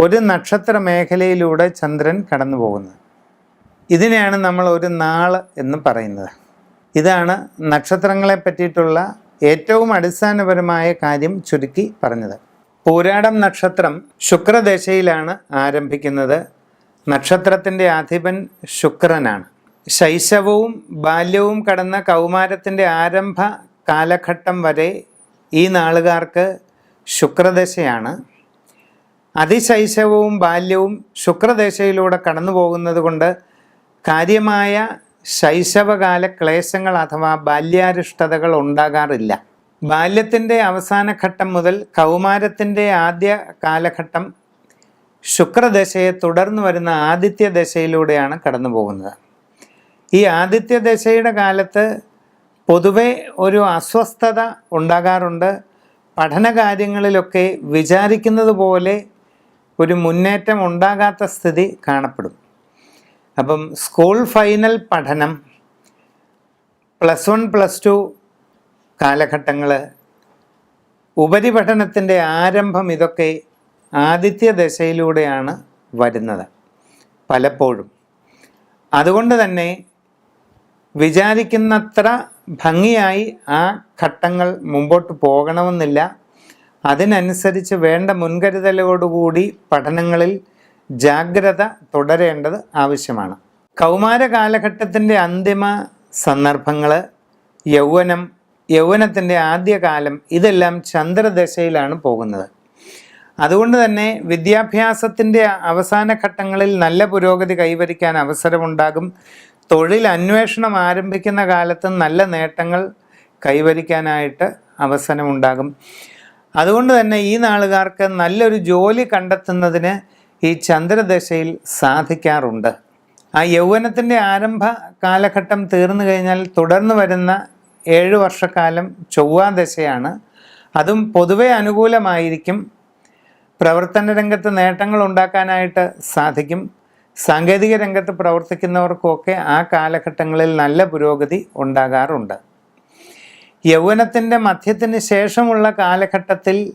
ഒരു നക്ഷത്ര മേഖലയിലൂടെ ചന്ദ്രൻ കടന്നു പോകുന്നത് ഇതിനെയാണ് നമ്മൾ ഒരു നാൾ എന്ന് പറയുന്നത്. ഇതാണ് നക്ഷത്രങ്ങളെ പറ്റിയിട്ടുള്ള ഏറ്റവും അടിസ്ഥാനപരമായ കാര്യം ചുരുക്കി പറഞ്ഞത്. പൂരാടം നക്ഷത്രം ശുക്രദശയിലാണ് ആരംഭിക്കുന്നത്. നക്ഷത്രത്തിന്റെ അധിപൻ ശുക്രനാണ്. ശൈശവവും ബാല്യവും കടന്ന കൗമാരത്തിന്റെ ആരംഭ കാലഘട്ടം വരെ ഈ നാളുകാർക്ക് ശുക്രദശയാണ്. അതിശൈശവവും ബാല്യവും ശുക്രദേശയിലൂടെ കടന്നു പോകുന്നത് കൊണ്ട് കാര്യമായ ശൈശവകാല ക്ലേശങ്ങൾ അഥവാ ബാല്യാരിഷ്ടതകൾ ഉണ്ടാകാറില്ല. ബാല്യത്തിന്റെ അവസാന ഘട്ടം മുതൽ കൗമാരത്തിന്റെ ആദ്യ കാലഘട്ടം ശുക്രദശയെ തുടർന്ന് വരുന്ന ആദിത്യ ദശയിലൂടെയാണ് കടന്നു പോകുന്നത്. ഈ ആദിത്യ ദശയുടെ കാലത്ത് പൊതുവെ ഒരു അസ്വസ്ഥത ഉണ്ടാകാറുണ്ട്. പഠനകാര്യങ്ങളിലൊക്കെ വിചാരിക്കുന്നത് പോലെ ഒരു മുന്നേറ്റം ഉണ്ടാകാത്ത സ്ഥിതി കാണപ്പെടും. അപ്പം സ്കൂൾ ഫൈനൽ പഠനം പ്ലസ് വൺ പ്ലസ് ടു കാലഘട്ടങ്ങൾ ഉപരിപഠനത്തിന്റെ ആരംഭം ഇതൊക്കെ ആദിത്യ ദശയിലൂടെയാണ് വരുന്നത് പലപ്പോഴും. അതുകൊണ്ട് തന്നെ വിചാരിക്കുന്നത്ര ഭംഗിയായി ആ ഘട്ടങ്ങൾ മുമ്പോട്ട് പോകണമെന്നില്ല. അതിനനുസരിച്ച് വേണ്ട മുൻകരുതലോടുകൂടി പഠനങ്ങളിൽ ജാഗ്രത തുടരേണ്ടത് ആവശ്യമാണ്. കൗമാര കാലഘട്ടത്തിന്റെ അന്തിമ സന്ദർഭങ്ങൾ യൗവനം യൗവനത്തിന്റെ ആദ്യകാലം ഇതെല്ലാം ചന്ദ്രദശയിലാണ് പോകുന്നത്. അതുകൊണ്ട് തന്നെ വിദ്യാഭ്യാസത്തിന്റെ അവസാന ഘട്ടങ്ങളിൽ നല്ല പുരോഗതി കൈവരിക്കാൻ അവസരമുണ്ടാകും. തൊഴിൽ അന്വേഷണം ആരംഭിക്കുന്ന കാലത്ത് നല്ല നേട്ടങ്ങൾ കൈവരിക്കാനായിട്ട് അവസരമുണ്ടാകും. അതുകൊണ്ട് തന്നെ ഈ നാളുകാർക്ക് നല്ലൊരു ജോലി കണ്ടെത്തുന്നതിന് ഈ ചന്ദ്രദശയിൽ സാധിക്കാറുണ്ട്. ആ യൗവനത്തിന്റെ ആരംഭ കാലഘട്ടം തീർന്നു കഴിഞ്ഞാൽ തുടർന്ന് വരുന്ന ഏഴ് വർഷക്കാലം ചൊവ്വാദശയാണ് അതും പൊതുവെ അനുകൂലമായിരിക്കും. പ്രവർത്തന രംഗത്ത് നേട്ടങ്ങൾ ഉണ്ടാക്കാനായിട്ട് സാധിക്കും. സാങ്കേതിക രംഗത്ത് പ്രവർത്തിക്കുന്നവർക്കൊക്കെ ആ കാലഘട്ടങ്ങളിൽ നല്ല പുരോഗതി ഉണ്ടാകാറുണ്ട്. യൗവനത്തിന്റെ മധ്യത്തിന് ശേഷമുള്ള കാലഘട്ടത്തിൽ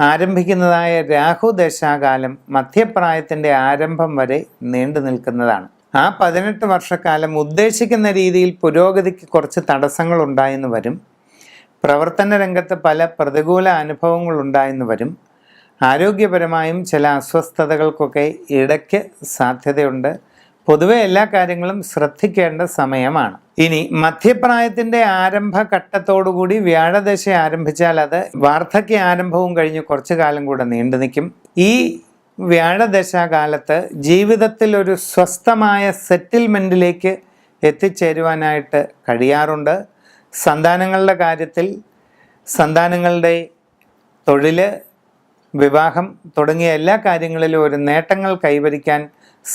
ആരംഭിക്കുന്നതായ രാഹുദശാകാലം മധ്യപ്രായത്തിന്റെ ആരംഭം വരെ നീണ്ടു നിൽക്കുന്നതാണ്. ആ പതിനെട്ട് വർഷക്കാലം ഉദ്ദേശിക്കുന്ന രീതിയിൽ പുരോഗതിക്ക് കുറച്ച് തടസ്സങ്ങൾ ഉണ്ടായെന്ന് വരും. പ്രവർത്തന രംഗത്ത് പല പ്രതികൂല അനുഭവങ്ങൾ ഉണ്ടായെന്ന് വരും. ആരോഗ്യപരമായും ചില അസ്വസ്ഥതകൾക്കൊക്കെ ഇടയ്ക്ക് സാധ്യതയുണ്ട്. പൊതുവെ എല്ലാ കാര്യങ്ങളും ശ്രദ്ധിക്കേണ്ട സമയമാണ്. ഇനി മധ്യപ്രായത്തിന്റെ ആരംഭഘട്ടത്തോടുകൂടി വ്യാഴദശ ആരംഭിച്ചാൽ അത് വാർദ്ധക്യ ആരംഭവും കഴിഞ്ഞ് കുറച്ചു കാലം കൂടെ നീണ്ടു നിൽക്കും. ഈ വ്യാഴദശാകാലത്ത് ജീവിതത്തിൽ ഒരു സ്വസ്ഥമായ സെറ്റിൽമെന്റിലേക്ക് എത്തിച്ചേരുവാനായിട്ട് കഴിയാറുണ്ട്. സന്താനങ്ങളുടെ കാര്യത്തിൽ സന്താനങ്ങളുടെ തൊഴിൽ വിവാഹം തുടങ്ങിയ എല്ലാ കാര്യങ്ങളിലും ഒരു നേട്ടങ്ങൾ കൈവരിക്കാൻ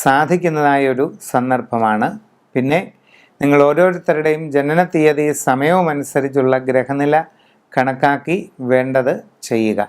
സാധിക്കുന്നതായ ഒരു സന്ദർഭമാണ്. പിന്നെ നിങ്ങൾ ഓരോരുത്തരുടെയും ജനന തീയതി സമയവും അനുസരിച്ചുള്ള ഗ്രഹനില കണക്കാക്കി വേണ്ടത് ചെയ്യുക.